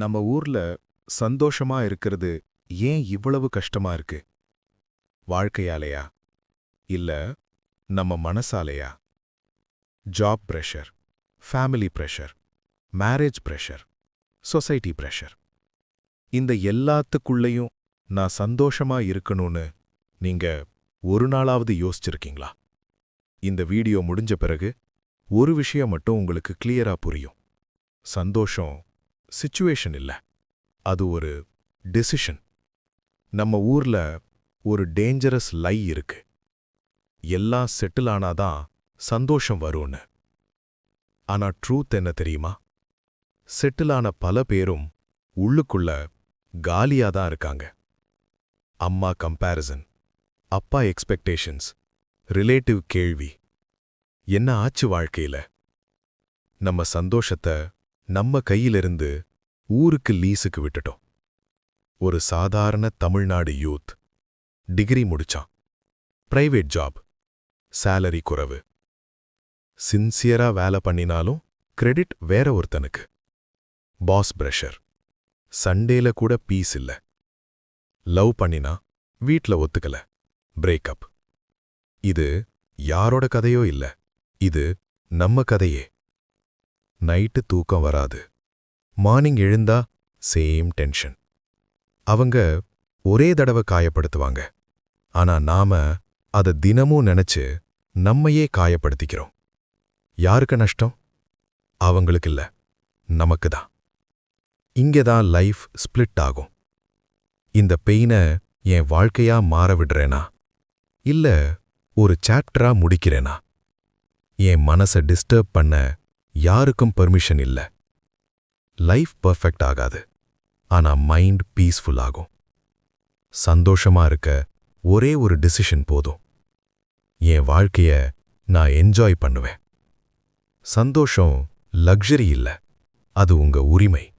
நம்ம ஊர்ல சந்தோஷமா இருக்கிறது ஏன் இவ்வளவு கஷ்டமா இருக்கு? வாழ்க்கையாலையா? இல்ல நம்ம மனசாலையா? Job pressure family pressure marriage pressure society pressure இந்த எல்லாத்துக்குள்ளேயும் நான் சந்தோஷமா இருக்கணும்னு நீங்க ஒரு நாளாவது யோசிச்சிருக்கீங்களா? இந்த வீடியோ முடிஞ்ச பிறகு ஒரு விஷயம் மட்டும் உங்களுக்கு கிளியரா புரியும். சந்தோஷம் சிச்சுவேஷன் இல்ல. அது ஒரு டெசிஷன் நம்ம ஊர்ல ஒரு டேஞ்சரஸ் லை இருக்கு. எல்லாம் செட்டில் ஆனாதான் சந்தோஷம் வரும்னு. ஆனா ட்ரூத் என்ன தெரியுமா? செட்டிலான பல பேரும் உள்ளுக்குள்ள காலியா தான் இருக்காங்க. அம்மா கம்பேரிசன் அப்பா எக்ஸ்பெக்டேஷன்ஸ் ரிலேட்டிவ் கேள்வி. என்ன ஆச்சு வாழ்க்கையில? நம்ம சந்தோஷத்தை நம்ம கையிலிருந்து ஊருக்கு லீஸுக்கு விட்டுட்டோம். ஒரு சாதாரண தமிழ்நாடு யூத் டிகிரி முடிச்சான். பிரைவேட் ஜாப் சேலரி குறைவு. சின்சியரா வேலை பண்ணினாலும் கிரெடிட் வேற ஒருத்தனுக்கு. Boss pressure. சண்டேல கூட பீஸ் இல்ல. லவ் பண்ணினா வீட்ல ஒத்துக்கல. பிரேக்கப். இது யாரோட கதையோ இல்ல. இது நம்ம கதையே. நைட்டு தூக்கம் வராது. மார்னிங் எழுந்தா சேம் டென்ஷன். அவங்க ஒரே தடவை காயப்படுத்துவாங்க. ஆனா நாம அத தினமும் நினைச்சு நம்மையே காயப்படுத்திக்கிறோம். யாருக்கு நஷ்டம்? அவங்களுக்கு இல்ல. நமக்கு தான். இங்கே தான் லைஃப் ஸ்பிளிட் ஆகும். இந்த பெயினை என் வாழ்க்கையா மாற விடுறேனா? இல்ல ஒரு சாப்டரா முடிக்கிறேனா? என் மனசை டிஸ்டர்ப் பண்ண யாருக்கும் பெர்மிஷன் இல்ல. லைஃப் பர்ஃபெக்ட் ஆகாது. ஆனா மைண்ட் பீஸ்ஃபுல் ஆகும். சந்தோஷமா இருக்க ஒரே ஒரு டிசிஷன் போதும். என் வாழ்க்கைய நான் என்ஜாய் பண்ணுவேன். சந்தோஷம் லக்ஸரி இல்ல. அது உங்க உரிமை.